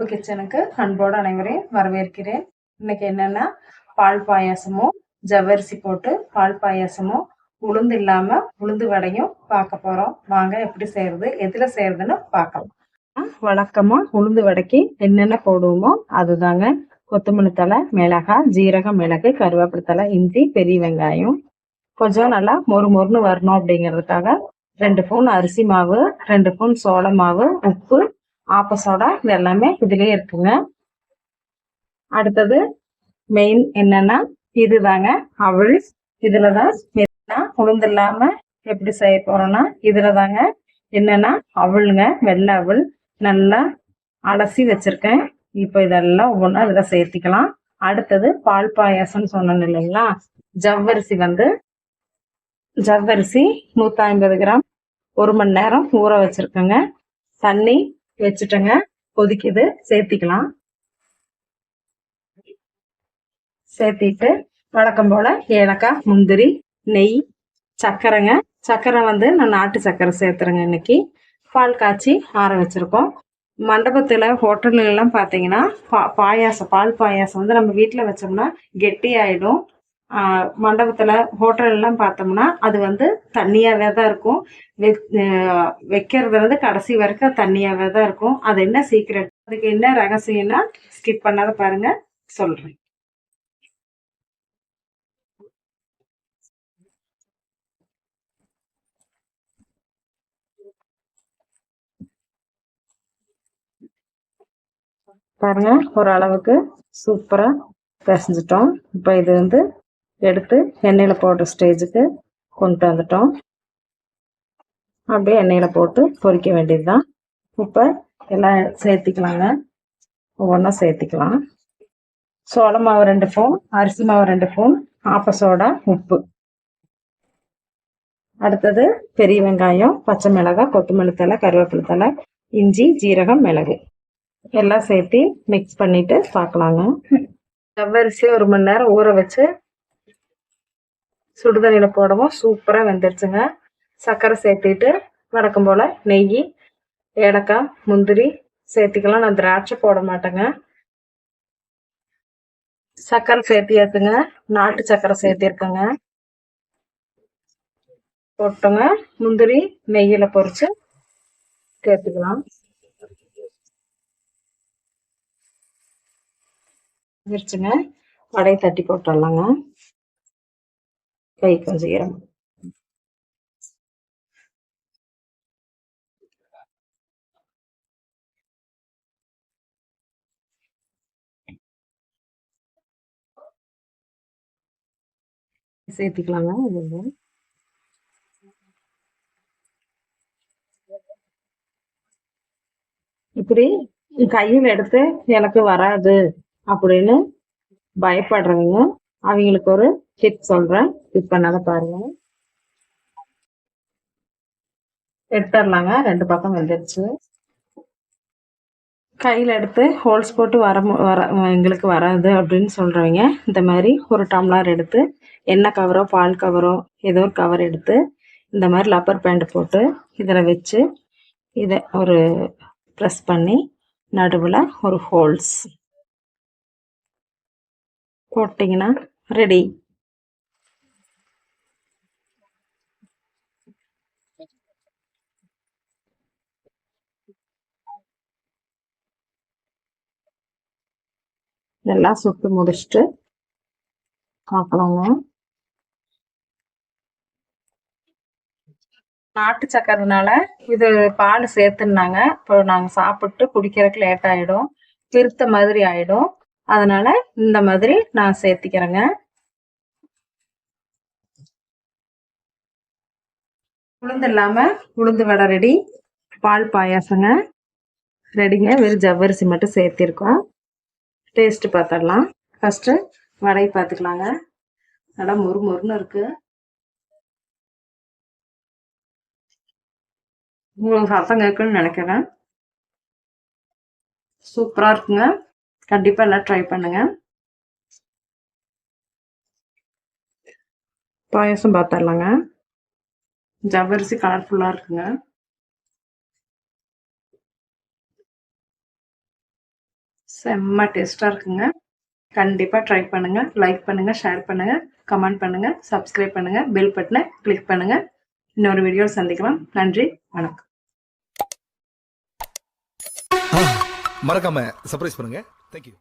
அன்பு கிச்சனுக்கு அன்போடு அனைவரையும் வரவேற்கிறேன். இன்னைக்கு என்னன்னா பால் பாயாசமும் ஜவ்வரிசி போட்டு பால் பாயாசமும் உளுந்து இல்லாம உளுந்து வடையும் பார்க்க போறோம். வாங்க எப்படி செய்யறது எதுல செய்யறதுன்னு பார்க்கலாம். வழக்கமா உளுந்து வடைக்கு என்னென்ன போடுவோமோ அதுதாங்க. கொத்தமல்லி தலை மிளகாய் ஜீரகம் மிளகு கருவேப்பிலை தலை இஞ்சி பெரிய வெங்காயம். கொஞ்சம் நல்லா மொறு மொறுன்னு வரணும் அப்படிங்கிறதுக்காக ரெண்டு ஸ்பூன் அரிசி மாவு ரெண்டு ஸ்பூன் சோள மாவு உப்பு ஆப்பசோடா இது எல்லாமே இதுலயே இருக்குங்க. அடுத்தது மெயின் என்னன்னா இதுதாங்க. அவள் இதுலதான் உளுந்து இல்லாம எப்படி செய்ய போறோம்னா இதுலதாங்க. என்னன்னா அவளுங்க வெள்ளை அவள் நல்லா அலசி வச்சிருக்கேன். இப்போ இதெல்லாம் ஒவ்வொன்றா இதுல சேர்த்திக்கலாம். அடுத்தது பால் பாயாசம்னு சொன்னோம் இல்லைங்களா? ஜவ்வரிசி வந்து ஜவ்வரிசி நூத்தி ஐம்பது கிராம் ஒரு மணி நேரம் ஊற வச்சிருக்கேங்க. தண்ணி வச்சுட்டேங்க. கொதிக்குது. சேர்த்திக்கலாம். சேர்த்திட்டு வழக்கம் போல ஏலக்காய் முந்திரி நெய் சர்க்கரைங்க. சர்க்கரை வந்து நான் நாட்டு சர்க்கரை சேர்த்துறேங்க இன்னைக்கு. பால் காய்ச்சி ஆற வச்சிருக்கோம். மண்டபத்தில் ஹோட்டல்கள்லாம் பார்த்தீங்கன்னா பா பாயாசம் பால் பாயாசம் வந்து நம்ம வீட்டில் வச்சோம்னா கெட்டி ஆகிடும் மண்டபத்தில் ஹோட்டல்லாம் பார்த்தோம்னா அது வந்து தண்ணியாகவே தான் இருக்கும். வைக்கிறது வந்து கடைசி வரைக்கும் தண்ணியாகவே தான் இருக்கும். அது என்ன சீக்ரெட் அதுக்கு என்ன ரகசியம்னா ஸ்கிப் பண்ணாத பாருங்கள் சொல்கிறேன் பாருங்க ஒரு அளவுக்கு சூப்பராக பிசைஞ்சிட்டோம். இப்போ இது வந்து எடுத்து எண்ணெயில் போடுற ஸ்டேஜுக்கு கொண்டு வந்துட்டோம். அப்படியே எண்ணெயில் போட்டு பொரிக்க வேண்டியது தான் இப்போ எல்லாம் சேர்த்திக்கலாங்க. ஒவ்வொன்றா சேர்த்திக்கலாம். சோள மாவு ரெண்டு ஃபோன் அரிசி மாவு ரெண்டு ஃபோன் ஆப்ப சோடா உப்பு. அடுத்தது பெரிய வெங்காயம் பச்சை மிளகாய் கொத்தமல்லி தலை கருவேப்பிலை தலை இஞ்சி ஜீரகம் மிளகு. எல்லாம் சேர்த்து மிக்ஸ் பண்ணிட்டு பார்க்கலாங்க. செவ்வரிசி ஒரு மணி நேரம் ஊற வச்சு சுடுதண்ணியில் போடவும் சூப்பராக வெந்துருச்சுங்க. சர்க்கரை சேர்த்துட்டு வடக்கம் போல் நெய் ஏலக்காய் முந்திரி சேர்த்திக்கலாம். நான் திராட்சை போட மாட்டேங்க. சர்க்கரை சேர்த்தியாச்சுங்க. நாட்டு சர்க்கரை சேர்த்திருக்கேங்க. போட்டோங்க. முந்திரி நெய்யில் பொறிச்சு சேர்த்துக்கலாம். வடையை தட்டி போட்டுடலாங்க. கை கொஞ்சம் ஈரம் சேர்த்துக்கலாங்க இப்படி கையில் எடுத்து எனக்கு வராது அப்படின்னு பயப்படுறவங்க அவங்களுக்கு ஒரு டிப் சொல்றேன். டிப் பண்ணாத பாருங்க. எடுத்துடலாங்க. ரெண்டு பக்கம் வந்துருச்சு. கையில் எடுத்து ஹோல்ஸ் போட்டு வர வர எங்களுக்கு வராது அப்படின்னு சொல்கிறவங்க இந்த மாதிரி ஒரு டம்ளர் எடுத்து எண்ணெய் கவரோ பால் கவரோ ஏதோ ஒரு கவர் எடுத்து இந்த மாதிரி லப்பர் பேண்ட் போட்டு இதில் வச்சு இதை ஒரு ப்ரெஸ் பண்ணி நடுவில் ஒரு ஹோல்ஸ் போட்டிங்கன்னா ரெடி இதெல்லாம் சுட்டு முடிச்சுட்டு பார்க்கலாங்க. நாட்டு சக்கரைனால இது பால் சேர்த்துனாங்க. இப்போ நாங்கள் சாப்பிட்டு குடிக்கிறதுக்கு லேட் ஆகிடும் திருத்த மாதிரி ஆகிடும் அதனால இந்த மாதிரி நான் சேர்த்திக்கிறேங்க. உளுந்து இல்லாமல் உளுந்து வடை ரெடி பால் பாயாசங்க ரெடிங்க வெறும் ஜவ்வரிசி மட்டும் சேர்த்திருக்கோம். டேஸ்ட்டு பார்த்துடலாம் ஃபஸ்ட்டு வடை பார்த்துக்கலாங்க நல்லா முறு முறுன்னு இருக்கு. உங்களுக்கு சத்தம் கேட்குன்னு நினைக்கிறேன். சூப்பராக இருக்குங்க. கண்டிப்பாக எல்லாம் ட்ரை பண்ணுங்க. பாயசம் பார்த்துடலாங்க ஜவ்வரிசி கலர்ஃபுல்லாக இருக்குங்க. செம்ம டேஸ்ட்டாக இருக்குங்க. கண்டிப்பாக ட்ரை பண்ணுங்கள் லைக் பண்ணுங்கள் ஷேர் பண்ணுங்கள் கமெண்ட் பண்ணுங்கள் சப்ஸ்கிரைப் பண்ணுங்கள் பெல் பட்டனை கிளிக் பண்ணுங்கள் இன்னொரு வீடியோவில் சந்திக்கலாம். நன்றி வணக்கம். மறக்காம சர்ப்ரைஸ் பண்ணுங்க. தேங்க்யூ